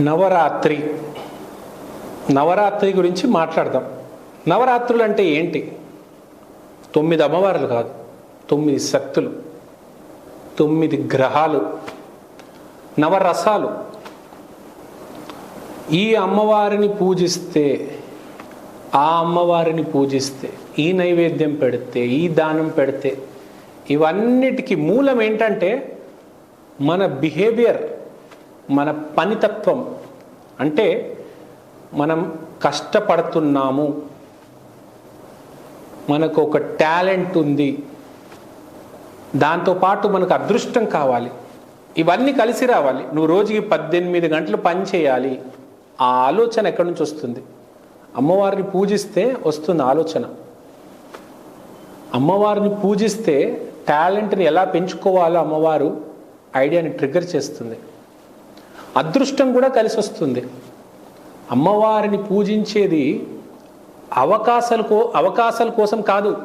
నవరాత్రి. నవరాత్రి గురించి మాట్లాడదాం. నవరాత్రులు అంటే ఏంటి? తొమ్మిది అమ్మవార్లు కాదు తొమ్మిది శక్తులు తొమ్మిది గ్రహాలు నవరసాలు. ఈ అమ్మవారిని పూజిస్తే ఆ అమ్మవారిని పూజిస్తే ఈ నైవేద్యం పెడితే ఈ దానం పెడితే ఇవన్నిటికీ మూలం ఏంటంటే మన బిహేవియర్. మన పనితత్వం. అంటే మనం కష్టపడుతున్నాము. మనకు ఒక టాలెంట్ ఉంది. దాంతోపాటు మనకు అదృష్టం కావాలి. ఇవన్నీ కలిసి రావాలి. నువ్వు రోజుకి పద్దెనిమిది గంటలు పని చేయాలి. ఆ ఆలోచన ఎక్కడి నుంచి వస్తుంది? అమ్మవారిని పూజిస్తే వస్తుంది ఆలోచన. అమ్మవారిని పూజిస్తే టాలెంట్ని ఎలా పెంచుకోవాలో అమ్మవారు ఐడియాని ట్రిగ్గర్ చేస్తుంది. అదృష్టం కూడా కలిసి వస్తుంది అమ్మవారిని పూజించేది అవకాశాల కో అవకాశాల కోసం కాదు.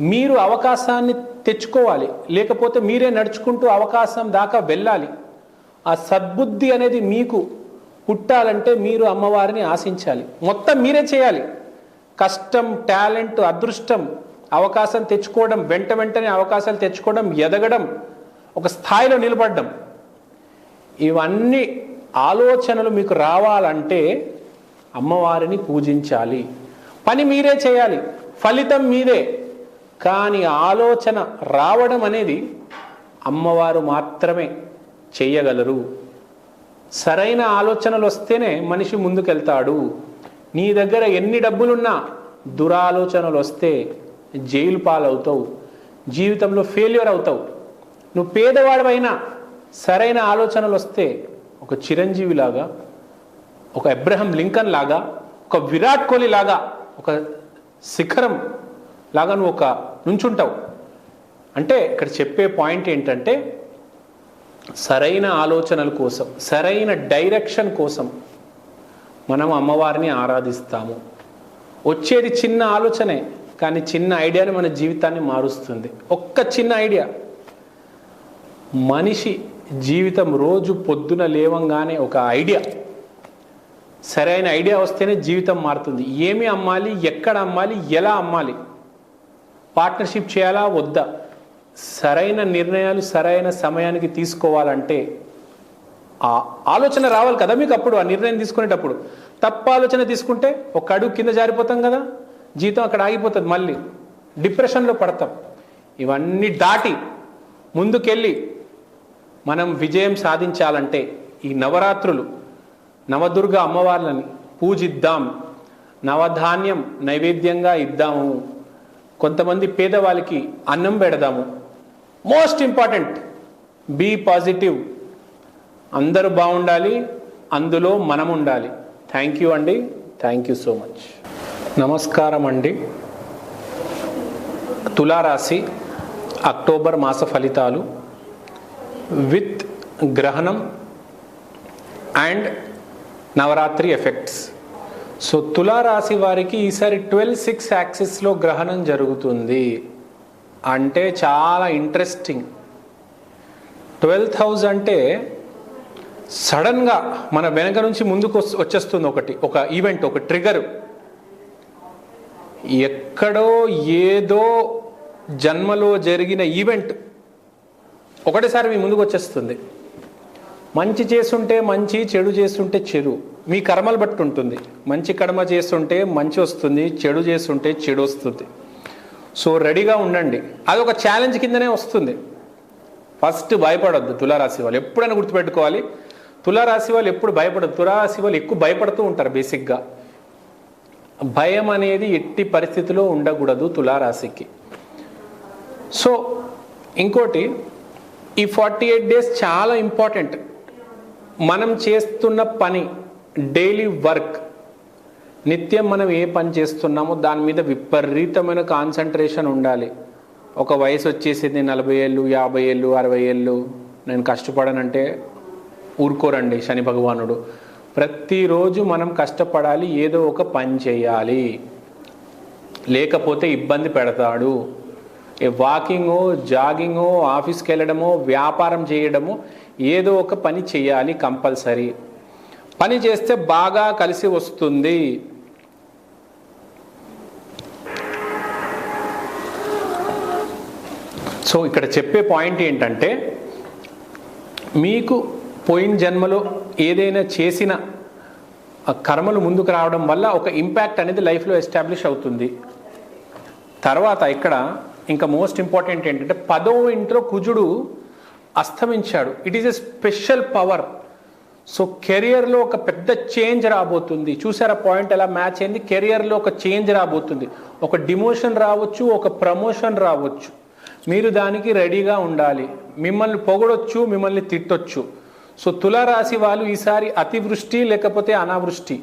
మీరు అవకాశాన్ని తెచ్చుకోవాలి. లేకపోతే మీరే నడుచుకుంటూ అవకాశం దాకా వెళ్ళాలి. ఆ సద్బుద్ధి అనేది మీకు పుట్టాలంటే మీరు అమ్మవారిని ఆశించాలి. మొత్తం మీరే చేయాలి. కష్టం టాలెంట్ అదృష్టం అవకాశం తెచ్చుకోవడం వెంట వెంటనే అవకాశాలు తెచ్చుకోవడం ఎదగడం ఒక స్థాయిలో నిలబడడం. ఇవన్నీ ఆలోచనలు మీకు రావాలంటే అమ్మవారిని పూజించాలి. పని మీరే చేయాలి ఫలితం మీదే. కానీ ఆలోచన రావడం అనేది అమ్మవారు మాత్రమే చేయగలరు. సరైన ఆలోచనలు వస్తేనే మనిషి ముందుకెళ్తాడు. నీ దగ్గర ఎన్ని డబ్బులున్నా దురాలోచనలు వస్తే జైలు పాలవుతావు. జీవితంలో ఫెయిల్యూర్ అవుతావు. నువ్వు పేదవాడవైనా సరైన ఆలోచనలు వస్తే ఒక చిరంజీవి లాగా ఒక అబ్రహం లింకన్ లాగా ఒక విరాట్ కోహ్లీ లాగా ఒక శిఖరం లాగా నువ్వు ఒక నుంచుంటావు. అంటే ఇక్కడ చెప్పే పాయింట్ ఏంటంటే సరైన ఆలోచనల కోసం సరైన డైరెక్షన్ కోసం మనం అమ్మవారిని ఆరాధిస్తాము. వచ్చేది చిన్న ఆలోచనే కానీ చిన్న ఐడియాని మన జీవితాన్ని మారుస్తుంది. ఒక్క చిన్న ఐడియా. మనిషి జీవితం రోజు పొద్దున లేవంగానే ఒక ఐడియా. సరైన ఐడియా వస్తేనే జీవితం మారుతుంది. ఏమి అమ్మాలి ఎక్కడ అమ్మాలి ఎలా అమ్మాలి? పార్ట్నర్షిప్ చేయాలా వద్దా? సరైన నిర్ణయాలు సరైన సమయానికి తీసుకోవాలంటే ఆ ఆలోచన రావాలి కదా మీకు అప్పుడు ఆ నిర్ణయం తీసుకునేటప్పుడు. తప్పు ఆలోచన తీసుకుంటే ఒక అడుగు కింద జారిపోతాం కదా? జీవితం అక్కడ ఆగిపోతుంది మళ్ళీ. డిప్రెషన్లో పడతాం. ఇవన్నీ దాటి ముందుకెళ్ళి మనం విజయం సాధించాలంటే ఈ నవరాత్రులు నవదుర్గ అమ్మవార్లని పూజిద్దాం. నవధాన్యం నైవేద్యంగా ఇద్దాము. కొంతమంది పేదవాళ్ళకి అన్నం పెడదాము. Most important be positive. అందరూ బాగుండాలి అందులో మనం ఉండాలి థ్యాంక్ యూ అండి థ్యాంక్ యూ సో మచ్. నమస్కారం అండి. తులారాశి అక్టోబర్ మాస ఫలితాలు. విత్ గ్రహణం అండ్ నవరాత్రి ఎఫెక్ట్స్. సో తులారాశి వారికి ఈసారి ట్వెల్వ్ సిక్స్ యాక్సిస్లో గ్రహణం జరుగుతుంది. అంటే చాలా ఇంట్రెస్టింగ్. ట్వెల్త్ హౌస్ అంటే సడన్గా మన వెనక నుంచి ముందుకు వచ్చేస్తుంది ఒకటి ఒక ఈవెంట్ ఒక ట్రిగర్. ఎక్కడో ఏదో జన్మలో జరిగిన ఈవెంట్. ఒకటేసారి మీ ముందుకు వచ్చేస్తుంది. మంచి చేస్తుంటే మంచి చెడు చేస్తుంటే చెడు. మీ కర్మలు బట్టి ఉంటుంది. మంచి కర్మ చేస్తుంటే మంచి వస్తుంది చెడు చేస్తుంటే చెడు వస్తుంది. సో రెడీగా ఉండండి. అది ఒక ఛాలెంజ్ కిందనే వస్తుంది. ఫస్ట్ భయపడొద్దు తులారాశి వాళ్ళు. ఎప్పుడైనా గుర్తుపెట్టుకోవాలి. తులారాశి వాళ్ళు ఎప్పుడు భయపడదు తులారాశి వాళ్ళు ఎక్కువ భయపడుతూ ఉంటారు బేసిక్గా. భయం అనేది ఎట్టి పరిస్థితిలో ఉండకూడదు తులారాశికి. సో ఇంకోటి ఈ ఫార్టీ ఎయిట్ డేస్ చాలా ఇంపార్టెంట్ మనం చేస్తున్న పని డైలీ వర్క్ నిత్యం మనం ఏ పని చేస్తున్నామో దాని మీద విపరీతమైన కాన్సన్ట్రేషన్ ఉండాలి. ఒక వయసు వచ్చేసింది నలభై ఏళ్ళు యాభై ఏళ్ళు అరవై ఏళ్ళు. నేను కష్టపడనంటే ఊరుకోరండి శని భగవానుడు. ప్రతిరోజు మనం కష్టపడాలి ఏదో ఒక పని చేయాలి. లేకపోతే ఇబ్బంది పెడతాడు. వాకింగో జాగింగో ఆఫీస్కి వెళ్ళడమో వ్యాపారం చేయడమో ఏదో ఒక పని చేయాలి కంపల్సరీ. పని చేస్తే బాగా కలిసి వస్తుంది. సో ఇక్కడ చెప్పే పాయింట్ ఏంటంటే మీకు పోయిన జన్మలో ఏదైనా చేసిన కర్మలు ముందుకు రావడం వల్ల ఒక ఇంపాక్ట్ అనేది లైఫ్లో ఎస్టాబ్లిష్ అవుతుంది. తర్వాత ఇక్కడ ఇంకా మోస్ట్ ఇంపార్టెంట్ ఏంటంటే పదో ఇంట్లో కుజుడు అస్తమించాడు. It is a special power so కెరియర్లో ఒక పెద్ద చేంజ్ రాబోతుంది. చూసారా పాయింట్ ఎలా మ్యాచ్ అయింది? కెరియర్లో ఒక చేంజ్ రాబోతుంది. ఒక డిమోషన్ రావచ్చు ఒక ప్రమోషన్ రావచ్చు. మీరు దానికి రెడీగా ఉండాలి. మిమ్మల్ని పొగడొచ్చు మిమ్మల్ని తిట్టొచ్చు. సో తులారాశి వాళ్ళు ఈసారి అతివృష్టి లేకపోతే అనావృష్టి.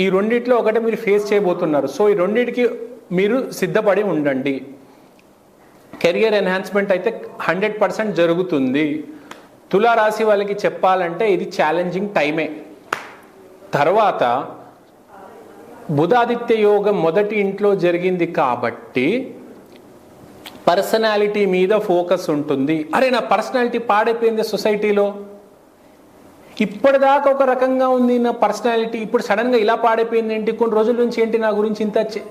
ఈ రెండిట్లో ఒకటి మీరు ఫేస్ చేయబోతున్నారు. సో ఈ రెండింటికి మీరు సిద్ధపడి ఉండండి. కెరియర్ ఎన్హాన్స్మెంట్ అయితే హండ్రెడ్ పర్సెంట్ జరుగుతుంది. తులారాశి వాళ్ళకి చెప్పాలంటే ఇది ఛాలెంజింగ్ టైమే తర్వాత బుధాదిత్య యోగం మొదటి ఇంట్లో జరిగింది కాబట్టి పర్సనాలిటీ మీద ఫోకస్ ఉంటుంది. అరే నా పర్సనాలిటీ పాడైపోయింది సొసైటీలో. ఇప్పటిదాకా ఒక రకంగా ఉంది నా పర్సనాలిటీ. ఇప్పుడు సడన్గా ఇలా పాడైపోయింది. ఏంటి కొన్ని రోజుల నుంచి ఏంటి నా గురించి ఇంత చె-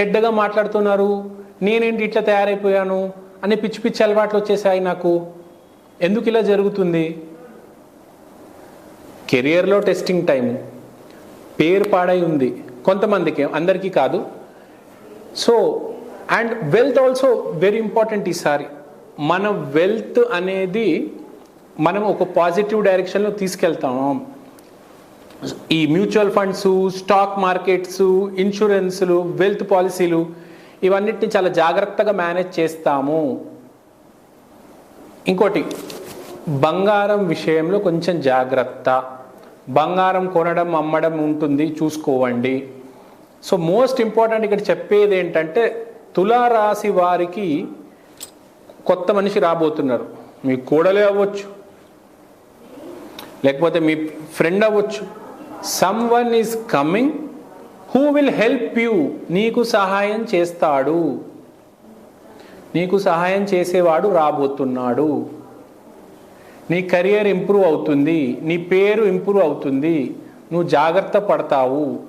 చెడ్డగా మాట్లాడుతున్నారు? నేనేంటి ఇట్లా తయారైపోయాను అని పిచ్చి పిచ్చి అలవాట్లు వచ్చేసాయి నాకు. ఎందుకు ఇలా జరుగుతుంది? కెరియర్లో టెస్టింగ్ టైం పేరు పాడై ఉంది. కొంతమందికి అందరికీ కాదు. So and wealth also very important ఈసారి. మన వెల్త్ అనేది మనం ఒక పాజిటివ్ డైరెక్షన్లో తీసుకెళ్తాము ఈ మ్యూచువల్ ఫండ్స్ స్టాక్ మార్కెట్స్ ఇన్సూరెన్స్లు వెల్త్ పాలసీలు ఇవన్నిటిని చాలా జాగ్రత్తగా మేనేజ్ చేస్తాము. ఇంకోటి బంగారం విషయంలో కొంచెం జాగ్రత్త. బంగారం కొనడం అమ్మడం ఉంటుంది చూసుకోవండి. సో మోస్ట్ ఇంపార్టెంట్ ఇక్కడ చెప్పేది ఏంటంటే తులారాశి వారికి కొత్త మనిషి రాబోతున్నారు. మీ కూడలే అవ్వచ్చు. లేకపోతే మీ ఫ్రెండ్ అవ్వచ్చు. Someone is coming who will help you నీకు సహాయం చేస్తాడు. నీకు సహాయం చేసేవాడు రాబోతున్నాడు. నీ కెరియర్ ఇంప్రూవ్ అవుతుంది. నీ పేరు ఇంప్రూవ్ అవుతుంది. నువ్వు జాగ్రత్త పడతావు.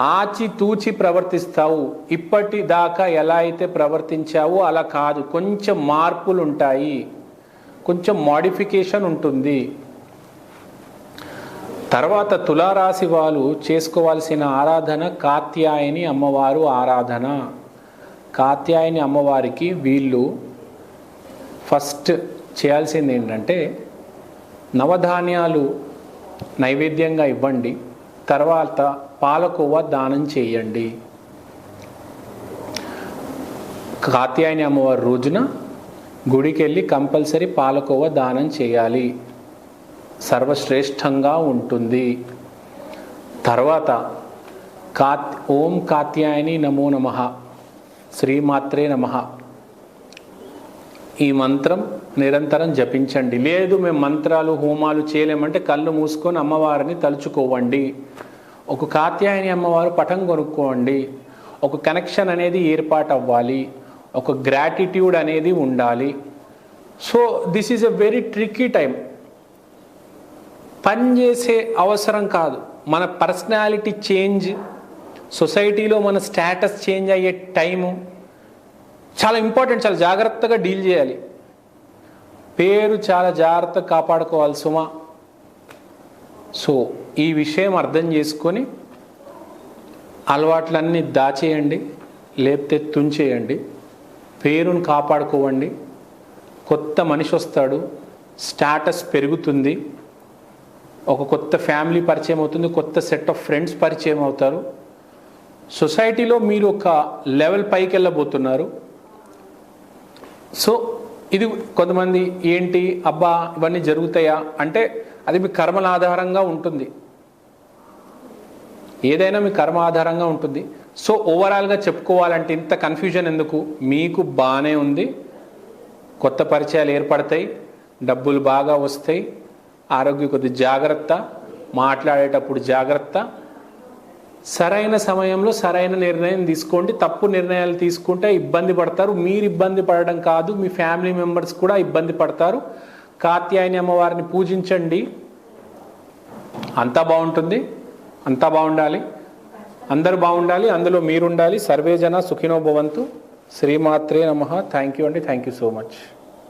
ఆచి తూచి ప్రవర్తిస్తావు. ఇప్పటిదాకా ఎలా అయితే ప్రవర్తించావో అలా కాదు. కొంచెం మార్పులు ఉంటాయి. కొంచెం మాడిఫికేషన్ ఉంటుంది. తర్వాత తులారాశి వాళ్ళు చేసుకోవాల్సిన ఆరాధన కాత్యాయని అమ్మవారు ఆరాధన. కాత్యాయని అమ్మవారికి వీళ్ళు ఫస్ట్ చేయాల్సింది ఏంటంటే నవధాన్యాలు నైవేద్యంగా ఇవ్వండి. తర్వాత పాలకోవ దానం చేయండి. కాత్యాయని అమ్మవారి రోజున గుడికి వెళ్ళి కంపల్సరీ పాలకోవ దానం చేయాలి. సర్వశ్రేష్టంగా ఉంటుంది. తర్వాత కాత్ ఓం కాత్యాయని నమో నమ శ్రీమాత్రే నమ. ఈ మంత్రం నిరంతరం జపించండి. లేదు మేము మంత్రాలు హోమాలు చేయలేమంటే కళ్ళు మూసుకొని అమ్మవారిని తలుచుకోవండి. ఒక కాత్యాయని అమ్మవారు పటం కొనుక్కోండి. ఒక కనెక్షన్ అనేది ఏర్పాటు అవ్వాలి. ఒక గ్రాటిట్యూడ్ అనేది ఉండాలి. So this is a very tricky time పని చేసే అవసరం కాదు. మన పర్సనాలిటీ చేంజ్ సొసైటీలో మన స్టేటస్ చేంజ్ అయ్యే టైము చాలా ఇంపార్టెంట్ చాలా జాగ్రత్తగా డీల్ చేయాలి. పేరు చాలా జాగ్రత్తగా కాపాడుకోవాలి సుమా. సో ఈ విషయం అర్థం చేసుకొని అలవాట్లన్నీ దాచేయండి లేపితే తుంచేయండి పేరును కాపాడుకోవండి. కొత్త మనిషి వస్తాడు స్టాటస్ పెరుగుతుంది. ఒక కొత్త ఫ్యామిలీ పరిచయం అవుతుంది కొత్త సెట్ ఆఫ్ ఫ్రెండ్స్ పరిచయం అవుతారు. సొసైటీలో మీరు ఒక లెవెల్ పైకి వెళ్ళబోతున్నారు. సో ఇది కొంతమంది ఏంటి అబ్బా ఇవన్నీ జరుగుతాయా? అంటే అది మీ కర్మల ఆధారంగా ఉంటుంది. ఏదైనా మీ కర్మ ఆధారంగా ఉంటుంది. సో ఓవరాల్గా చెప్పుకోవాలంటే ఇంత కన్ఫ్యూజన్ ఎందుకు? మీకు బాగానే ఉంది. కొత్త పరిచయాలు ఏర్పడతాయి. డబ్బులు బాగా వస్తాయి. ఆరోగ్య కొద్ది జాగ్రత్త మాట్లాడేటప్పుడు జాగ్రత్త. సరైన సమయంలో సరైన నిర్ణయం తీసుకోండి. తప్పు నిర్ణయాలు తీసుకుంటే ఇబ్బంది పడతారు. మీరు ఇబ్బంది పడడం కాదు మీ ఫ్యామిలీ మెంబర్స్ కూడా ఇబ్బంది పడతారు. కాత్యాయని అమ్మవారిని పూజించండి. అంతా బాగుంటుంది. అంతా బాగుండాలి. అందరూ బాగుండాలి. అందులో మీరుండాలి. సర్వేజన సుఖినో భవంతు. శ్రీమాత్రే నమ. థ్యాంక్ యూ అండి. Thank you so much